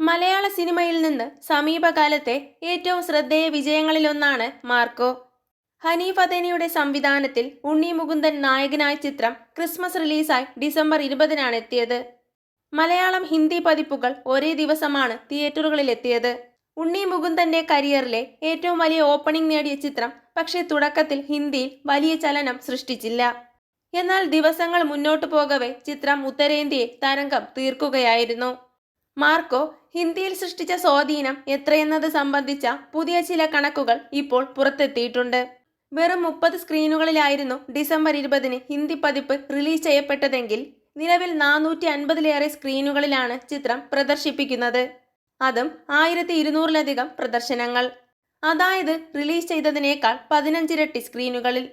മലയാള സിനിമയിൽ നിന്ന് സമീപകാലത്തെ ഏറ്റവും ശ്രദ്ധേയ വിജയങ്ങളിലൊന്നാണ് മാർക്കോ. ഹനീഫ് അദനിയുടെ സംവിധാനത്തിൽ ഉണ്ണി മുകുന്ദൻ നായകനായ ചിത്രം ക്രിസ്മസ് റിലീസായി ഡിസംബർ ഇരുപതിനാണ് എത്തിയത്. മലയാളം ഹിന്ദി പതിപ്പുകൾ ഒരേ ദിവസമാണ് തിയേറ്ററുകളിൽ എത്തിയത് ഉണ്ണി മുകുന്ദന്റെ കരിയറിലെ ഏറ്റവും വലിയ ഓപ്പണിംഗ് നേടിയ ചിത്രം പക്ഷേ തുടക്കത്തിൽ ഹിന്ദിയിൽ വലിയ ചലനം സൃഷ്ടിച്ചില്ല. എന്നാൽ ദിവസങ്ങൾ മുന്നോട്ടു പോകവേ ചിത്രം ഉത്തരേന്ത്യയെ തരംഗം തീർക്കുകയായിരുന്നു. മാർക്കോ ഹിന്ദിയിൽ സൃഷ്ടിച്ച സ്വാധീനം എത്രയെന്നത് സംബന്ധിച്ച പുതിയ ചില കണക്കുകൾ ഇപ്പോൾ പുറത്തെത്തിയിട്ടുണ്ട്. വെറും മുപ്പത് സ്ക്രീനുകളിലായിരുന്നു ഡിസംബർ ഇരുപതിന് ഹിന്ദി പതിപ്പ് റിലീസ് ചെയ്യപ്പെട്ടതെങ്കിൽ നിലവിൽ നാനൂറ്റി അൻപതിലേറെ സ്ക്രീനുകളിലാണ് ചിത്രം പ്രദർശിപ്പിക്കുന്നത്. അതും ആയിരത്തി ഇരുന്നൂറിലധികം പ്രദർശനങ്ങൾ. അതായത് റിലീസ് ചെയ്തതിനേക്കാൾ പതിനഞ്ചിരട്ടി സ്ക്രീനുകളിൽ.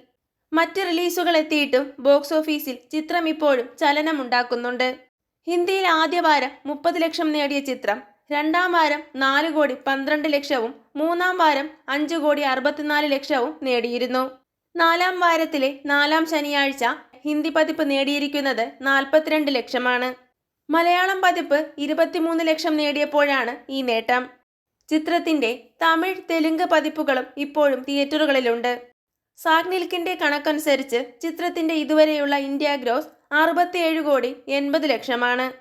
മറ്റ് റിലീസുകൾ എത്തിയിട്ടും ബോക്സ് ഓഫീസിൽ ചിത്രം ഇപ്പോഴും ചലനമുണ്ടാക്കുന്നുണ്ട്. ഹിന്ദിയിൽ ആദ്യ വാരം മുപ്പത് ലക്ഷം നേടിയ ചിത്രം രണ്ടാം വാരം നാല് കോടി പന്ത്രണ്ട് ലക്ഷവും മൂന്നാം വാരം അഞ്ച് കോടി അറുപത്തിനാല് ലക്ഷവും നേടിയിരുന്നു. നാലാം വാരത്തിലെ നാലാം ശനിയാഴ്ച ഹിന്ദി പതിപ്പ് നേടിയിരിക്കുന്നത് നാൽപ്പത്തിരണ്ട് ലക്ഷമാണ്. മലയാളം പതിപ്പ് ഇരുപത്തിമൂന്ന് ലക്ഷം നേടിയപ്പോഴാണ് ഈ നേട്ടം. ചിത്രത്തിന്റെ തമിഴ് തെലുങ്ക് പതിപ്പുകളും ഇപ്പോഴും തിയേറ്ററുകളിലുണ്ട്. സാഗ്നിൽക്കിന്റെ കണക്കനുസരിച്ച് ചിത്രത്തിന്റെ ഇതുവരെയുള്ള ഇന്ത്യ ഗ്രോസ് അറുപത്തിയേഴ് കോടി എൺപത് ലക്ഷമാണ്.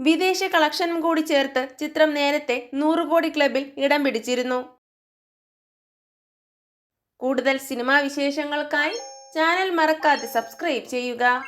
വിദേശ കളക്ഷനും കൂടി ചേർത്ത് ചിത്രം നേരത്തെ നൂറ് കോടി ക്ലബിൽ ഇടം പിടിച്ചിരുന്നു. കൂടുതൽ സിനിമാ വിശേഷങ്ങൾക്കായി ചാനൽ മറക്കാതെ സബ്സ്ക്രൈബ് ചെയ്യുക.